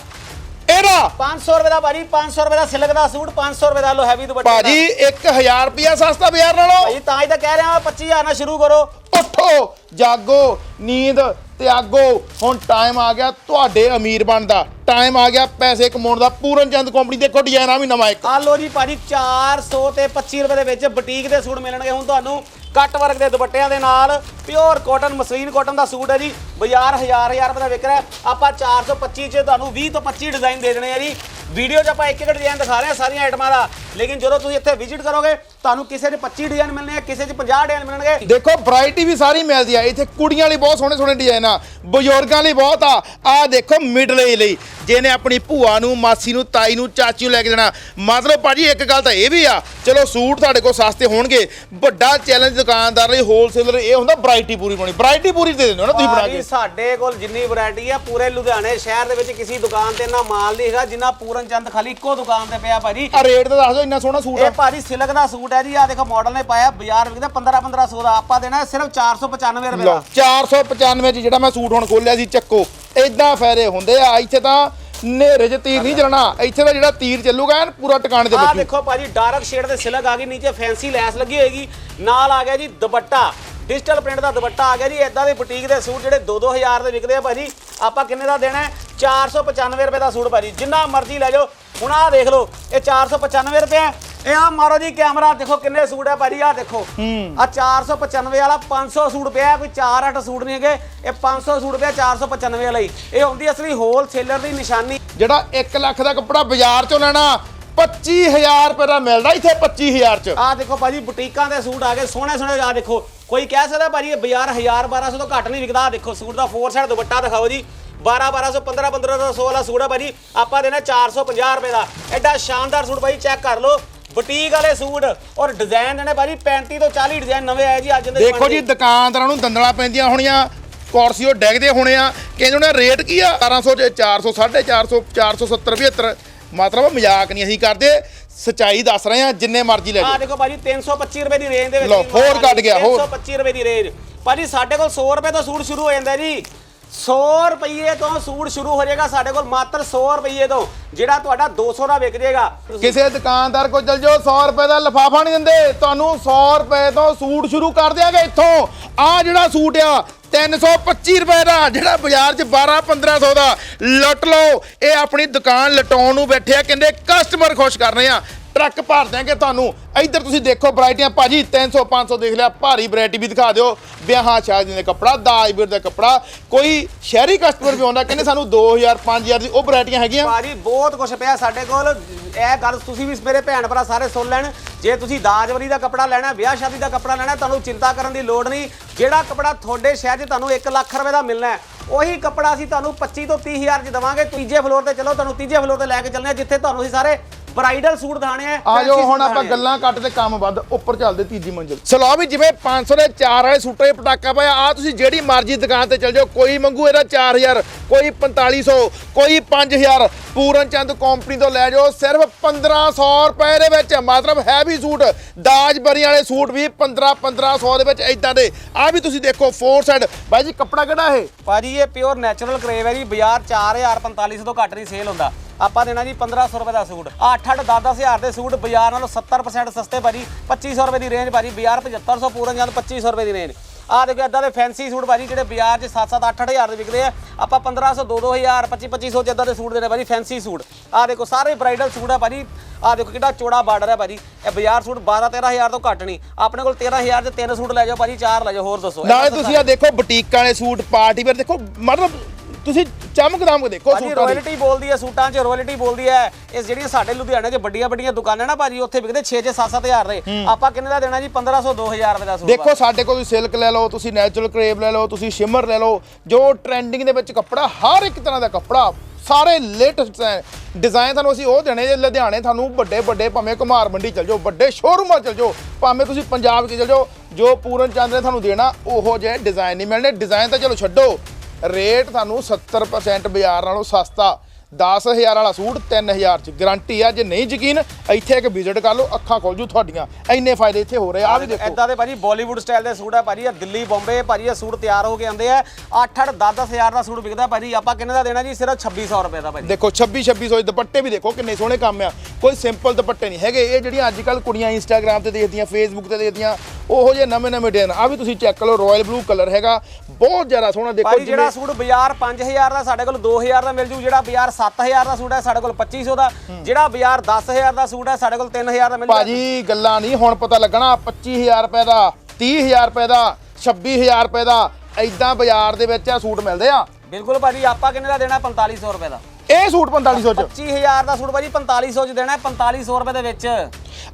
ਇਹਦਾ 500 ਰੁਪਏ ਦਾ ਭਾਜੀ 500 ਰੁਪਏ ਦਾ ਸਿਲਕ ਦਾ ਸੂਟ 500 ਰੁਪਏ ਦਾ ਲੋ ਹੈਵੀ ਦੁਪੱਟਾ ਦਾ। ਭਾਜੀ 1000 ਰੁਪਇਆ ਸਸਤਾ ਬਾਜ਼ਾਰ ਨਾਲੋਂ। ਭਾਜੀ ਤਾਂ ਹੀ ਤਾਂ ਕਹਿ ਰਿਹਾ ਮੈਂ 25000 ਨਾਲ ਸ਼ੁਰੂ ਕਰੋ। ਉੱਠੋ ਜਾਗੋ ਨੀਂਦ ਤਿਆਗੋ। ਹੁਣ ਟਾਈਮ ਆ ਗਿਆ ਤੁਹਾਡੇ ਅਮੀਰ ਬਣਨ ਦਾ ਟਾਈਮ ਆ ਗਿਆ ਪੈਸੇ ਕਮਾਉਣ ਦਾ। ਪੂਰਨ ਚੰਦ ਕੰਪਨੀ ਦੇਖੋ ਡਿਜ਼ਾਈਨ ਆ ਵੀ ਨਵਾਂ ਇੱਕ। ਆ ਲੋ ਜੀ ਭਾਜੀ 400 ਤੇ 25 ਰੁਪਏ ਦੇ ਵਿੱਚ ਬੁਟੀਕ ਦੇ ਸੂਟ ਮਿਲਣਗੇ ਹੁਣ ਤੁਹਾਨੂੰ। ਕੱਟ ਵਰਕ ਦੇ ਦੁਪੱਟਿਆਂ ਦੇ ਨਾਲ ਪਿਓਰ ਕਾਟਨ ਮਸਲੀਨ ਕਾਟਨ ਦਾ ਸੂਟ ਹੈ ਜੀ। ਬਾਜ਼ਾਰ ਹਜ਼ਾਰ ਹਜ਼ਾਰ ਰੁਪਏ ਦਾ ਵਿਕ ਰਿਹਾ ਹੈ। ਆਪਾਂ 425 ਚ ਤੁਹਾਨੂੰ 20 ਤੋਂ 25 ਡਿਜ਼ਾਈਨ ਦੇ ਦੇਣੇ ਆ ਜੀ। ਵੀਡੀਓ 'ਚ ਆਪਾਂ ਇੱਕ ਇੱਕ ਡਿਜ਼ਾਈਨ ਦਿਖਾ ਰਹੇ ਹਾਂ ਸਾਰੀਆਂ ਆਈਟਮਾਂ ਦਾ। ਲੇਕਿਨ ਜਦੋਂ ਤੁਸੀਂ ਇੱਥੇ ਵਿਜ਼ਿਟ ਕਰੋਗੇ, ਤੁਹਾਨੂੰ ਕਿਸੇ 'ਚ 25 ਡਿਜ਼ਾਈਨ ਮਿਲਣੇ ਆ, ਕਿਸੇ 'ਚ 50 ਡਿਜ਼ਾਈਨ ਮਿਲਣਗੇ। ਦੇਖੋ ਵੈਰਾਈਟੀ ਵੀ ਸਾਰੀ ਮਿਲਦੀ ਆ। ਇੱਥੇ ਕੁੜੀਆਂ ਲਈ ਬਹੁਤ ਸੋਹਣੇ ਸੋਹਣੇ ਡਿਜ਼ਾਈਨ ਆ, ਬਜ਼ੁਰਗਾਂ ਲਈ ਬਹੁਤ ਆ। ਆ ਦੇਖੋ ਮਿਡਲ ਏਜ ਲਈ। ਜਿਹਨੇ ਆਪਣੀ ਭੂਆ ਨੂੰ ਮਾਸੀ ਨੂੰ ਤਾਈ ਨੂੰ ਚਾਚੀ ਨੂੰ ਲੈ ਕੇ ਜਾਣਾ ਮਤਲਬ ਭਾਜੀ ਇੱਕ ਗੱਲ ਤਾਂ ਇਹ ਵੀ ਆ ਚਲੋ ਸੂਟ ਤੁਹਾਡੇ ਕੋਲ ਸਸਤੇ ਹੋਣਗੇ ਵੱਡਾ ਚੈਲੰਜ ਦੁਕਾਨਦਾਰ ਲਈ ਹੋਲਸੇਲਰ ਇਹ ਹੁੰਦਾ ਵੈਰਾਈਟੀ ਪੂਰੀ ਪਾਉਣੀ। ਵੈਰਾਈਟੀ ਪੂਰੀ ਦੇ ਦਿੰਦੇ ਹੋ ਨਾ ਤੁਸੀਂ ਬਣਾ ਭਾਜੀ ਕੇ ਸਾਡੇ ਕੋਲ ਜਿੰਨੀ ਵੈਰਾਈਟੀ ਆ ਪੂਰੇ ਲੁਧਿਆਣੇ ਸ਼ਹਿਰ ਦੇ ਵਿੱਚ ਕਿਸੇ ਦੁਕਾਨ ਤੇ ਇੰਨਾ ਮਾਲ ਨਹੀਂ ਹੈਗਾ ਜਿੰਨਾ ਪੂਰਨ ਚੰਦ ਖਾਲੀ ਇੱਕੋ ਦੁਕਾਨ ਤੇ ਪਿਆ ਭਾਜੀ। ਆ ਰੇਟ ਤਾਂ ਦੱਸ ਦਿਓ ਇੰਨਾ ਸੋਹਣਾ ਸੂਟ ਇਹ ਭਾਜੀ ਸਿਲਕ ਦਾ ਸੂਟ ਹੈ ਜੀ ਆ ਦੇਖੋ ਮਾਡਲ ਨੇ ਪਾਇਆ ਬਾਜ਼ਾਰ ਵਿਕਦਾ 15 1500 ਦਾ ਆਪਾਂ ਦੇਣਾ ਸਿਰਫ 495 ਰੁਪਏ ਦਾ। 495 ਚ ਜਿਹੜਾ ਮੈਂ ਸੂਟ ਹੁਣ ਖੋਲਿਆ ਸੀ ਚੱਕੋ ਇਦਾਂ ਫਾਇਦੇ ਹੁੰਦੇ ਆ ਇੱਥੇ ਤਾਂ ਨੇਰੇ 'ਚ ਤੀਰ ਨਹੀਂ ਚੱਲਣਾ। ਇੱਥੇ ਤਾਂ ਜਿਹੜਾ ਤੀਰ ਚੱਲੂਗਾ ਐਨ ਪੂਰਾ ਟਿਕਾਣੇ ਤੇ ਆ ਦੇਖੋ ਭਾਜੀ ਡਾਰਕ ਸ਼ੇਡ ਦੇ ਸਿਲਕ ਆ ਗਈ ਨੀਚੇ ਫੈਂਸੀ ਲੈਸ ਲੱਗੀ ਹੋਏਗੀ। ਨਾਲ ਆ ਗਿਆ ਜੀ ਦੁਪੱਟਾ। ਡਿਜੀਟਲ ਪ੍ਰਿੰਟ ਦਾ ਦੁਪੱਟਾ ਆ ਗਿਆ ਜੀ। ਇਦਾਂ ਦੇ ਬੁਟੀਕ ਦੇ ਸੂਟ ਜਿਹੜੇ 2-2000 ਦੇ ਵਿਕਦੇ ਆ ਭਾਜੀ। ਆਪਾਂ ਕਿੰਨੇ ਦਾ ਦੇਣਾ ਹੈ? 495 ਰੁਪਏ ਦਾ ਸੂਟ ਭਾਜੀ। ਜਿੰਨਾ ਮਰਜ਼ੀ ਲੈ ਜਾਓ। ਹੁਣ ਆਹ ਦੇਖ ਲਓ ਇਹ 495 ਰੁਪਏ। ਇਹ ਆ ਮਾਰੋ ਜੀ ਕੈਮਰਾ ਦੇਖੋ ਕਿੰਨੇ ਸੂਟ ਹੈ ਭਾਜੀ ਆ ਦੇਖੋ। ਆ 495 ਵਾਲਾ 500 ਸੂਟ ਪਿਆ ਕੋਈ 4-8 ਸੂਟ ਨਹੀਂ ਹੈਗੇ। ਇਹ 500 ਸੂਟ ਪਿਆ 495 ਵਾਲਾ ਹੀ। ਇਹ ਹੁੰਦੀ ਅਸਲੀ ਹੋਲਸੇਲਰ ਦੀ ਨਿਸ਼ਾਨੀ। ਜਿਹੜਾ 1 ਲੱਖ ਦਾ ਕੱਪੜਾ ਬਾਜ਼ਾਰ 'ਚੋਂ ਲੈਣਾ 25000 ਰੁਪਏ ਦਾ ਮਿਲਦਾ ਇੱਥੇ 25000 'ਚ। ਆ ਦੇਖੋ ਭਾਜੀ ਬੁਟੀਕਾਂ ਦੇ ਸੂਟ ਆ ਗਏ ਸੋਹਣੇ ਸੋਹਣੇ ਆ ਦੇਖੋ। ਕੋਈ ਕਹਿ ਸਕਦਾ ਭਾਜੀ ਇਹ ਬਾਜ਼ਾਰ 1000 1200 ਤੋਂ ਘੱਟ ਨਹੀਂ ਵਿਕਦਾ ਦੇਖੋ ਸੂਟ ਦਾ ਫੋਰ ਸਾਈਡ ਦੁਪੱਟਾ ਦਿਖਾਓ ਜੀ। 12 1200 15 1500 ਵਾਲਾ ਸੂਟ ਆ ਭਾਜੀ ਆਪਾਂ ਦੇਣਾ 450 ਰੁਪਏ ਦਾ। ਐਡਾ ਸ਼ਾਨਦਾਰ ਸੂਟ ਭਾਜੀ ਚੈੱਕ ਕਰ ਲਓ। ਬੁਟੀਕ ਵਾਲੇ ਸੂਟ ਔਰ ਡਿਜ਼ਾਈਨ ਦੇਣੇ ਭਾਜੀ 35 ਤੋਂ 40 ਡਿਜ਼ਾਈਨ ਨਵੇਂ ਆਏ ਜੀ ਅੱਜ ਦੇ ਦੇਖੋ ਜੀ ਦੁਕਾਨਦਾਰਾਂ ਨੂੰ ਦੰਦਲਾਂ ਪੈਂਦੀਆਂ ਹੋਣੀਆਂ ਕੁਰਸੀਓ ਡੈਗਦੇ ਹੋਣੇ ਆ। ਕਹਿੰਦੇ ਹੋਣੇ ਰੇਟ ਕੀ ਆ? 1200 ਚ 400 450 470 75 ਮਤਲਬ ਮਜ਼ਾਕ ਨਹੀਂ ਅਸੀਂ ਕਰਦੇ ਸਚਾਈ ਦੱਸ ਰਹੇ ਆ ਜਿੰਨੇ ਮਰਜ਼ੀ ਲੈ ਆ ਜਾਓ ਦੇਖੋ ਭਾਜੀ 325 ਰੁਪਏ ਦੀ ਰੇਂਜ ਦੇ ਵਿੱਚ ਲਓ, ਹੋਰ ਆ ਘੱਟ ਗਿਆ, ਹੋਰ। 325 ਰੁਪਏ ਦੀ ਰੇਂਜ ਭਾਜੀ ਸਾਡੇ ਕੋਲ 100 ਰੁਪਏ ਤੋਂ ਸੂਟ ਸ਼ੁਰੂ ਹੋ ਜਾਂਦਾ ਜੀ। 100 ਰੁਪਏ ਤੋਂ ਸੂਟ ਸ਼ੁਰੂ ਹੋ ਜਾਏਗਾ ਸਾਡੇ ਕੋਲ ਮਾਤਰ 100 ਰੁਪਏ ਤੋਂ, ਜਿਹੜਾ ਤੁਹਾਡਾ 200 ਦਾ ਵਿਕ ਜਾਏਗਾ। ਕਿਸੇ ਦੁਕਾਨਦਾਰ ਕੋਲ ਚਲ ਜਾਓ 100 ਰੁਪਏ ਦਾ ਲਫਾਫਾ ਨਹੀਂ ਦਿੰਦੇ। ਤੁਹਾਨੂੰ 100 ਰੁਪਏ ਤੋਂ ਸੂਟ ਸ਼ੁਰੂ ਕਰ ਦਿਆਂਗੇ ਇੱਥੋਂ। ਆ ਜਿਹੜਾ ਸੂਟ ਆ 325 ਰੁਪਏ ਦਾ, ਜਿਹੜਾ ਬਾਜ਼ਾਰ 'ਚ 12 1500 ਦਾ। ਲੁੱਟ ਲਓ, ਇਹ ਆਪਣੀ ਦੁਕਾਨ ਲਟਾਉਣ ਨੂੰ ਬੈਠੇ ਆ, ਕਹਿੰਦੇ ਕਸਟਮਰ ਖੁਸ਼ ਕਰਨੇ ਆ। ਟਰੱਕ ਭਰ ਦਿਆਂਗੇ ਤੁਹਾਨੂੰ। ਇੱਧਰ ਤੁਸੀਂ ਦੇਖੋ ਵੈਰਾਈਟੀਆਂ, ਭਾਜੀ 300 500 ਦੇਖ ਲਿਆ। ਭਾਰੀ ਵੈਰਾਈਟੀ ਵੀ ਦਿਖਾ ਦਿਓ। ਵਿਆਹਾਂ, ਸ਼ਾਦੀਆਂ ਦੇ ਕੱਪੜਾ ਦਾਜ ਵੀਰ ਦਾ ਕੱਪੜਾ। ਕੋਈ ਸ਼ਹਿਰੀ ਕਸਟਮਰ ਵੀ ਆਉਂਦਾ, ਕਹਿੰਦੇ ਸਾਨੂੰ 2000 5000 ਦੀ ਉਹ ਵੈਰਾਈਟੀਆਂ ਹੈਗੀਆਂ। ਭਾਜੀ, ਬਹੁਤ ਕੁਝ ਪਿਆ ਸਾਡੇ ਕੋਲ। ਇਹ ਗੱਲ ਤੁਸੀਂ ਵੀ ਮੇਰੇ ਭੈਣ ਭਰਾ ਸਾਰੇ ਸੁਣ ਲੈਣ। ਜੇ ਤੁਸੀਂ ਦਾਜਵਰੀ ਦਾ ਕੱਪੜਾ ਲੈਣਾ, ਵਿਆਹ ਸ਼ਾਦੀ ਦਾ ਕੱਪੜਾ ਲੈਣਾ, ਤੁਹਾਨੂੰ ਚਿੰਤਾ ਕਰਨ ਦੀ ਲੋੜ ਨਹੀਂ। ਜਿਹੜਾ ਕੱਪੜਾ ਤੁਹਾਡੇ ਸ਼ਹਿਰ 'ਚ ਤੁਹਾਨੂੰ 1 ਲੱਖ ਰੁਪਏ ਦਾ ਮਿਲਣਾ ਹੈ, ਉਹੀ ਕੱਪੜਾ ਅਸੀਂ ਤੁਹਾਨੂੰ 25 ਤੋਂ 30 ਹਜ਼ਾਰ 'ਚ ਦਵਾਂਗੇ। ਤੀਜੇ ਫਲੋਰ ਤੇ ਚਲੋ, ਤੁਹਾਨੂੰ ਤੀਜੇ ਫਲੋਰ ਤੇ ਲੈ ਕੇ ਚੱਲਨੇ ਆ, ਜਿੱਥੇ ਤੁਹਾਨੂੰ ਅਸੀਂ ਸਾਰੇ ਬ੍ਰਾਈਡਲ ਸੂਟ ਦਿਖਾਣੇ ਆ ਆ ਜਾਓ ਹੁਣ ਆਪਾਂ। ਗੱਲਾਂ ਕੱਟ ਤੇ ਕੰਮ ਵੱਧ ਉੱਪਰ ਚੱਲਦੇ ਤੀਜੀ ਮੰਜ਼ਿਲ। ਚਲੋ ਵੀ ਜਿਵੇਂ 500 ਦੇ ਚਾਰ ਵਾਲੇ ਸੂਟਾਂ ਦੇ ਪਟਾਕਾ ਪਾਇਆ ਆ ਤੁਸੀਂ ਜਿਹੜੀ ਮਰਜ਼ੀ ਦੁਕਾਨ ਤੇ ਚਲ ਜਾਓ ਕੋਈ ਮੰਗੂ ਇਹਦਾ 4000 ਕੋਈ 4500 ਕੋਈ 5000 ਪੂਰਨ ਚੰਦ ਕੰਪਨੀ ਤੋਂ ਲੈ ਜਾਓ ਸਿਰਫ 1500 ਰੁਪਏ ਦੇ ਵਿੱਚ ਮਤਲਬ ਹੈਵੀ ਸੂਟ ਦਾਜ ਬਰੀ ਵਾਲੇ ਸੂਟ ਵੀ 15 1500 ਦੇ ਵਿੱਚ ਇਦਾਂ ਦੇ। ਆ ਵੀ ਤੁਸੀਂ ਦੇਖੋ ਫੋਰ ਸਾਈਡ ਬਾਈ ਜੀ ਕੱਪੜਾ ਕਿਹੜਾ ਇਹ? ਭਾਜੀ ਇਹ ਪਿਓਰ ਨੈਚੁਰਲ ਕਰੇਵ ਹੈ ਜੀ ਬਾਜ਼ਾਰ 4000 4500 ਤੋਂ ਘੱਟ ਨਹੀਂ ਸੇਲ ਹੁੰਦਾ। ਆਪਾਂ ਦੇਣਾ ਜੀ 1500 ਰੁਪਏ ਦਾ ਸੂਟ। 8 8 10 10000 ਦੇ ਸੂਟ ਬਾਜ਼ਾਰ ਨਾਲੋਂ 70% ਸਸਤੇ ਭਾਜੀ 2500 ਰੁਪਏ ਦੀ ਰੇਂਜ ਭਾਜੀ ਬਾਜ਼ਾਰ 7500 ਪੂਰਨ ਜਾਂ 2500 ਰੁਪਏ ਦੀ ਰੇਂਜ ਆਹ ਦੇਖੋ ਇਦਾਂ ਦੇ ਫੈਂਸੀ ਸੂਟ ਭਾਜੀ ਜਿਹੜੇ ਬਾਜ਼ਾਰ 'ਚ 7 7 8 8000 ਦੇ ਵਿਕਦੇ ਆ ਆਪਾਂ 1500 2 2000 25 2500 ਚ ਇਦਾਂ ਦੇ ਸੂਟ ਦੇਣੇ ਭਾਜੀ ਫੈਂਸੀ ਸੂਟ। ਆਹ ਦੇਖੋ ਸਾਰੇ ਬ੍ਰਾਈਡਲ ਸੂਟ ਆ ਭਾਜੀ ਆਹ ਦੇਖੋ ਕਿੰਨਾ ਚੌੜਾ ਬਾਰਡਰ ਹੈ ਭਾਜੀ। ਇਹ ਬਾਜ਼ਾਰ ਸੂਟ 12 13000 ਤੋਂ ਘੱਟ ਨਹੀਂ। ਆਪਣੇ ਕੋਲ 13000 ਦੇ ਤਿੰਨ ਸੂਟ ਲੈ ਜਾਓ ਭਾਜੀ ਚਾਰ ਲੈ ਜਾਓ ਹੋਰ ਦੱਸੋ। ਨਾਲੇ ਤੁਸੀਂ ਆ ਦੇਖੋ ਬੁਟੀਕਾਂ ਵਾਲੇ ਸੂਟ ਪਾਰਟੀ ਵੇਅਰ ਦੇਖੋ ਮਤਲਬ ਤੁਸੀਂ ਚਮਕ ਦਮਕ ਦੇਖੋ ਭਾਜੀ ਸੂਟਾਂ ਦੀ। ਰਾਇਲਟੀ ਬੋਲਦੀ ਹੈ ਸੂਟਾਂ 'ਚ ਰਾਇਲਟੀ ਬੋਲਦੀ ਹੈ। ਇਹ ਜਿਹੜੀਆਂ ਸਾਡੇ ਲੁਧਿਆਣੇ 'ਚ ਵੱਡੀਆਂ ਵੱਡੀਆਂ ਦੁਕਾਨਾਂ ਨਾ ਭਾਜੀ ਉੱਥੇ ਵਿਕਦੇ 6 6 7 7000 ਦੇ। ਆਪਾਂ ਕਿੰਨੇ ਦਾ ਦੇਣਾ ਜੀ? 1500 2000 ਰੁਪਏ ਦਾ ਸੂਟ ਦੇਖੋ ਸਾਡੇ ਕੋਲ ਤੁਸੀਂ ਸਿਲਕ ਲੈ ਲਓ ਤੁਸੀਂ ਨੈਚੁਰਲ ਕਰੇਵ ਲੈ ਲਓ ਤੁਸੀਂ ਸ਼ਿਮਰ ਲੈ ਲਓ। ਜੋ ਟ੍ਰੈਂਡਿੰਗ ਦੇ ਵਿੱਚ ਕੱਪੜਾ ਹਰ ਇੱਕ ਤਰ੍ਹਾਂ ਦਾ ਕੱਪੜਾ ਸਾਰੇ ਲੇਟੈਸਟ ਡਿਜ਼ਾਈਨ ਤੁਹਾਨੂੰ ਅਸੀਂ ਉਹ ਦੇਣੇ ਜੇ ਲੁਧਿਆਣੇ ਤੁਹਾਨੂੰ ਵੱਡੇ ਵੱਡੇ ਭਾਵੇਂ ਕੁਮਾਰ ਮੰਡੀ ਚਲ ਜਾਓ ਵੱਡੇ ਸ਼ੋਰੂਮਾਂ ਚਲ ਜਾਓ ਭਾਵੇਂ ਤੁਸੀਂ ਪੰਜਾਬ 'ਚ ਚਲ ਜਾਓ ਜੋ ਪੂਰਨ ਚੰਦ ਨੇ ਤੁਹਾਨੂੰ ਦੇਣਾ ਉਹੋ ਜਿਹੇ ਡਿਜ਼ਾਈਨ ਨਹੀਂ ਮਿਲਣੇ। ਡਿਜ਼ਾਈਨ ਤਾਂ ਚਲੋ ਛੱਡੋ ਰੇਟ ਤੁਹਾਨੂੰ 70% ਬਾਜ਼ਾਰ ਨਾਲੋਂ ਸਸਤਾ। 10000 ਵਾਲਾ ਸੂਟ 3000 ਚ। ਗਾਰੰਟੀ ਆ ਜੇ ਨਹੀਂ ਯਕੀਨ ਇੱਥੇ ਇੱਕ ਵਿਜ਼ਿਟ ਕਰ ਲਓ ਅੱਖਾਂ ਖੁੱਲ ਜੂ ਤੁਹਾਡੀਆਂ। ਇੰਨੇ ਫਾਇਦੇ ਇੱਥੇ ਹੋ ਰਹੇ ਆ। ਵੀ ਦੇਖੋ। ਐਦਾਂ ਦੇ ਭਾਜੀ ਬਾਲੀਵੁੱਡ ਸਟਾਈਲ ਦੇ ਸੂਟ ਆ ਭਾਜੀ ਇਹ ਦਿੱਲੀ ਬੰਬੇ ਭਾਜੀ ਇਹ ਸੂਟ ਤਿਆਰ ਹੋ ਕੇ ਆਉਂਦੇ ਆ। 8 8 10 ਹਜ਼ਾਰ ਦਾ ਸੂਟ ਵਿਕਦਾ ਭਾਜੀ। ਆਪਾਂ ਕਿੰਨੇ ਦਾ ਦੇਣਾ ਜੀ? ਸਿਰਫ 2600 ਰੁਪਏ ਦਾ ਭਾਜੀ। ਦੇਖੋ 26 2600 ਦੇ ਦੁਪੱਟੇ ਵੀ ਦੇਖੋ ਕਿੰਨੇ ਸੋਹਣੇ ਕੰਮ ਆ। ਕੋਈ ਸਿੰਪਲ ਦੁਪੱਟੇ ਨਹੀਂ ਹੈਗੇ। ਇਹ ਜਿਹੜੀਆਂ ਅੱਜ ਕੱਲ ਕੁੜੀਆਂ ਇੰਸਟਾਗ੍ਰam ਤੇ ਦੇਖਦੀਆਂ ਫੇਸਬੁੱਕ ਤੇ ਦੇਖਦੀਆਂ ਉਹੋ ਜਿਹੇ ਨਵੇਂ ਨਵੇਂ ਡਿਜ਼ਾਈਨ। ਆ ਵੀ ਤੁਸੀਂ ਚੈੱਕ ਕਰੋ ਰਾਇਲ ਬਲੂ ਕਲਰ ਹੈਗਾ। ਬਹੁਤ ਜ਼ਿਆਦਾ ਸੋਹਣਾ ਦੇਖੋ ਭਾਜੀ ਜਿਹੜਾ ਸੂਟ ਬਾਜ਼ਾਰ 5000 ਦਾ ਸਾਡੇ ਕੋਲ 2000 ਦਾ ਮਿਲ ਜੂ। ਜਿਹੜਾ ਬਾਜ਼ਾਰ 7000 ਦਾ ਸੂਟ ਹੈ ਸਾਡੇ ਕੋਲ 2500 ਦਾ। ਜਿਹੜਾ ਬਾਜ਼ਾਰ 10000 ਦਾ ਸੂਟ ਹੈ ਸਾਡੇ ਕੋਲ 3000 ਦਾ ਮਿਲ ਜੂ। ਭਾਜੀ ਗੱਲਾਂ ਨਹੀਂ ਹੁਣ ਪਤਾ ਲੱਗਣਾ 25000 ਰੁਪਏ ਦਾ 30000 ਰੁਪਏ ਦਾ 26000 ਰੁਪਏ ਦਾ ਐਦਾਂ ਬਾਜ਼ਾਰ ਦੇ ਵਿੱਚ ਆ ਸੂਟ ਮਿਲਦੇ ਆ। ਬਿਲਕੁਲ ਭਾਜੀ ਆਪਾਂ ਕਿੰਨੇ ਦਾ ਦੇਣਾ? 4500 ਰੁਪਏ ਦਾ। ਇਹ ਸੂਟ 4500 ਚ। 25000 ਦਾ ਸੂਟ ਭਾਜੀ 4500 ਚ ਦੇਣਾ ਹੈ 4500 ਰੁਪਏ ਦੇ ਵਿੱਚ।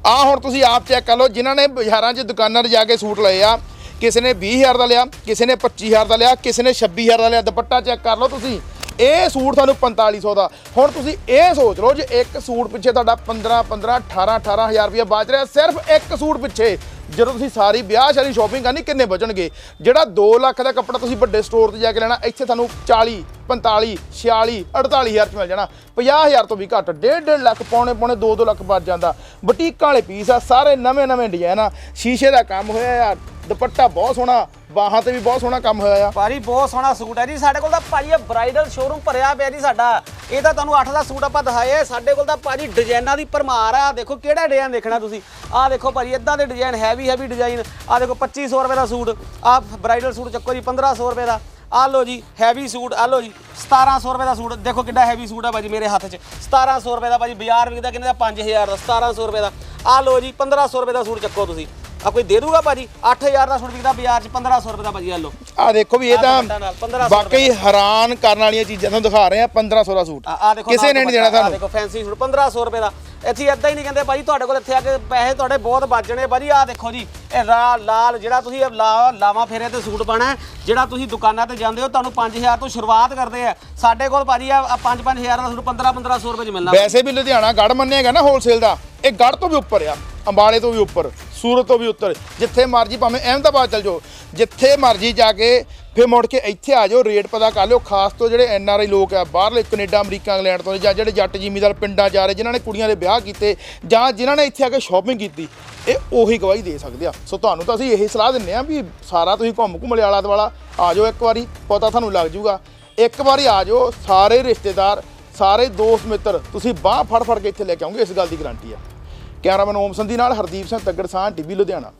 ਆ ਹੁਣ ਤੁਸੀਂ ਆਪ ਚੈੱਕ ਕਰ ਲਓ ਜਿਨ੍ਹਾਂ ਨੇ ਬਾਜ਼ਾਰਾਂ 'ਚ ਦੁਕਾਨਾਂ 'ਤੇ ਜਾ ਕੇ ਸੂਟ ਲਏ ਆ ਕਿਸੇ ਨੇ 20000 ਦਾ ਲਿਆ ਕਿਸੇ ਨੇ 25000 ਦਾ ਲਿਆ ਕਿਸੇ ਨੇ 26000 ਦਾ ਲਿਆ ਦੁਪੱਟਾ ਚੈੱਕ ਕਰ ਲਓ ਤੁਸੀਂ। ਇਹ ਸੂਟ ਤੁਹਾਨੂੰ 4500 ਦਾ। ਹੁਣ ਤੁਸੀਂ ਇਹ ਸੋਚ ਲਓ ਜੇ ਇੱਕ ਸੂਟ ਪਿੱਛੇ ਤੁਹਾਡਾ 15 15 18 18000 ਰੁਪਏ ਬਚ ਰਿਹਾ ਸਿਰਫ ਇੱਕ ਸੂਟ ਪਿੱਛੇ ਜਦੋਂ ਤੁਸੀਂ ਸਾਰੀ ਵਿਆਹ ਸ਼ਾਦੀ ਸ਼ਾਪਿੰਗ ਕਰਨੀ, ਕਿੰਨੇ ਬਚਣਗੇ ਜਿਹੜਾ 2 ਲੱਖ ਦਾ ਕੱਪੜਾ ਤੁਸੀਂ ਵੱਡੇ ਸਟੋਰ ਤੇ ਜਾ ਕੇ ਲੈਣਾ, ਇੱਥੇ ਤੁਹਾਨੂੰ 40 45 46 48000 ਚ ਮਿਲ ਜਾਣਾ। 50000 ਤੋਂ ਵੀ ਘੱਟ 1.5 ਲੱਖ ਪੌਣੇ ਪੌਣੇ 2-2 ਲੱਖ ਬਚ ਜਾਂਦਾ। ਬੁਟੀਕਾਂ ਵਾਲੇ ਪੀਸ ਆ, ਸਾਰੇ ਨਵੇਂ ਨਵੇਂ ਡਿਜ਼ਾਈਨ ਆ। ਸ਼ੀਸ਼ੇ ਦਾ ਕੰਮ ਹੋਇਆ ਆ ਦੁਪੱਟਾ ਬਹੁਤ ਸੋਹਣਾ, ਬਾਹਾਂ ਤੇ ਵੀ ਬਹੁਤ ਸੋਹਣਾ ਕੰਮ ਹੋਇਆ ਆ। ਭਾਜੀ, ਬਹੁਤ ਸੋਹਣਾ ਸੂਟ ਹੈ ਜੀ। ਸਾਡੇ ਕੋਲ ਤਾਂ ਭਾਜੀ ਇਹ ਬ੍ਰਾਈਡਲ ਸ਼ੋਰੂਮ ਭਰਿਆ ਪਿਆ ਜੀ ਸਾਡਾ। ਇਹ ਤਾਂ ਤੁਹਾਨੂੰ 8 ਦਾ ਸੂਟ ਆਪਾਂ ਦਿਖਾਏ ਸਾਡੇ ਕੋਲ ਤਾਂ ਭਾਜੀ ਡਿਜ਼ਾਈਨਾਂ ਦੀ ਭਰਮਾਰ ਆ। ਦੇਖੋ ਕਿਹੜਾ ਡਿਜ਼ਾਈਨ ਦੇਖਣਾ ਤੁਸੀਂ। ਆਹ ਦੇਖੋ ਭਾਜੀ ਇਦਾਂ ਦੇ ਡਿਜ਼ਾਈਨ ਹੈਵੀ ਹੈਵੀ ਡਿਜ਼ਾਈਨ ਆਹ ਦੇਖੋ 2500 ਰੁਪਏ ਦਾ ਸੂਟ। ਆਹ ਬ੍ਰਾਈਡਲ ਸੂਟ ਚੱਕੋ ਜੀ 1500 ਰੁਪਏ ਦਾ। ਆਹ ਲਓ ਜੀ ਹੈਵੀ ਸੂਟ। ਆਹ ਲਓ ਜੀ 1700 ਰੁਪਏ ਦਾ ਸੂਟ। ਦੇਖੋ ਕਿੱਡਾ ਹੈਵੀ ਸੂਟ ਆ ਭਾਜੀ ਮੇਰੇ ਹੱਥ 'ਚ। 1700 ਰੁਪਏ ਦਾ ਭਾਜੀ, ਬਾਜ਼ਾਰ ਵਿਕਦਾ ਕਿੰਨੇ ਦਾ? 5000 ਦਾ। 1700 ਰੁਪਏ ਦਾ। ਆਹ ਲਓ ਜੀ 1500 ਰੁਪਏ ਦਾ ਸੂਟ ਚੱਕੋ ਤੁਸੀਂ। ਆ ਕੋਈ ਦੇ ਦੂਗਾ ਭਾਜੀ? 8000 ਦਾ ਸੂਟ ਵਿਕਦਾ ਬਾਜ਼ਾਰ 'ਚ 1500 ਰੁਪਏ ਦਾ ਭਾਜੀ ਆਹ ਲਓ ਆ ਦੇਖੋ ਵੀ ਇਹ ਤਾਂ 1500 ਵਾਕਈ ਹੈਰਾਨ ਕਰਨ ਵਾਲੀਆਂ ਚੀਜ਼ਾਂ ਤੁਹਾਨੂੰ ਦਿਖਾ ਰਹੇ ਆ 1500 ਦਾ ਸੂਟ। ਆ ਦੇਖੋ ਕਿਸੇ ਨੇ ਨਹੀਂ ਦੇਣਾ ਆ ਤੁਹਾਨੂੰ ਦੇਖੋ ਫੈਂਸੀ ਸੂਟ 1500 ਰੁਪਏ ਦਾ। ਇੱਥੇ ਏਦਾਂ ਹੀ ਨਹੀਂ ਕਹਿੰਦੇ ਭਾਜੀ ਤੁਹਾਡੇ ਕੋਲ ਇੱਥੇ ਆ ਕੇ ਪੈਸੇ ਤੁਹਾਡੇ ਬਹੁਤ ਬਚ ਜਾਣੇ ਭਾਜੀ। ਆ ਦੇਖੋ ਜੀ ਇਹ ਲਾਲ ਜਿਹੜਾ ਤੁਸੀਂ ਲਾ- ਲਾਵਾਂ ਫੇਰੇ ਤੇ ਸੂਟ ਪਾਣਾ ਜਿਹੜਾ ਤੁਸੀਂ ਦੁਕਾਨਾਂ ਤੇ ਜਾਂਦੇ ਹੋ ਤੁਹਾਨੂੰ 5000 ਤੋਂ ਸ਼ੁਰੂਆਤ ਕਰਦੇ ਆ। ਸਾਡੇ ਕੋਲ ਭਾਜੀ ਆ 5-5000 ਦਾ ਸੂਟ 15-1500 ਰੁਪਏ ਚ ਮਿਲਣਾ। ਵੈਸੇ ਵੀ ਲੁਧਿਆਣਾ ਗੜ ਮੰਨਿਆਗਾ ਨਾ ਹੋਲਸੇਲ ਦਾ। ਇਹ ਗੜ ਤੋਂ ਵੀ ਉੱਪਰ ਆ ਅੰਬਾਲੇ ਤੋਂ ਵੀ ਉੱਪਰ। ਸੂਰਤ ਤੋਂ ਵੀ ਉੱਤਰ। ਜਿੱਥੇ ਮਰਜ਼ੀ ਭਾਵੇਂ ਅਹਿਮਦਾਬਾਦ ਚਲ ਜਾਓ, ਜਿੱਥੇ ਮਰਜ਼ੀ ਜਾ ਕੇ ਫਿਰ ਮੁੜ ਕੇ ਇੱਥੇ ਆ ਜਾਓ, ਰੇਟ ਪਤਾ ਕਰ ਲਿਓ। ਖਾਸ ਤੋਂ ਜਿਹੜੇ ਐਨ ਆਰ ਆਈ ਲੋਕ ਆ, ਬਾਹਰਲੇ ਕੈਨੇਡਾ, ਅਮਰੀਕਾ, ਇੰਗਲੈਂਡ ਤੋਂ, ਜਾਂ ਜਿਹੜੇ ਜੱਟ ਜ਼ਿਮੀਦਾਰ ਪਿੰਡਾਂ ਜਾ ਰਹੇ, ਜਿਨ੍ਹਾਂ ਨੇ ਕੁੜੀਆਂ ਦੇ ਵਿਆਹ ਕੀਤੇ, ਜਾਂ ਜਿਨ੍ਹਾਂ ਨੇ ਇੱਥੇ ਆ ਕੇ ਸ਼ਾਪਿੰਗ ਕੀਤੀ, ਇਹ ਉਹੀ ਗਵਾਹੀ ਦੇ ਸਕਦੇ ਆ। ਸੋ ਤੁਹਾਨੂੰ ਤਾਂ ਅਸੀਂ ਇਹੀ ਸਲਾਹ ਦਿੰਨੇ ਆ ਵੀ ਸਾਰਾ ਤੁਸੀਂ ਘੁੰਮ ਘੁੰਮ ਲਿਆਲਾ ਦੁਆਲਾ, ਆ ਜਾਓ ਇੱਕ ਵਾਰੀ, ਪਤਾ ਤੁਹਾਨੂੰ ਲੱਗ ਜੂਗਾ ਇੱਕ ਵਾਰੀ ਆ ਜਾਓ, ਸਾਰੇ ਰਿਸ਼ਤੇਦਾਰ, ਸਾਰੇ ਦੋਸਤ ਮਿੱਤਰ, ਤੁਸੀਂ ਬਾਹ ਫੜ ਫੜ ਕੇ ਇੱਥੇ ਲੈ ਕੇ ਆਉਂਗੇ ਇਸ ਗੱਲ ਦੀ ਗਾਰੰਟੀ ਆ। ਕੈਮਰਾਮੈਨ ਓਮ ਸੰਧੀ ਨਾਲ ਹਰਦੀਪ ਸਿੰਘ ਤੱਗੜ ਸਾਹ ਟੀਵੀ ਲੁਧਿਆਣਾ।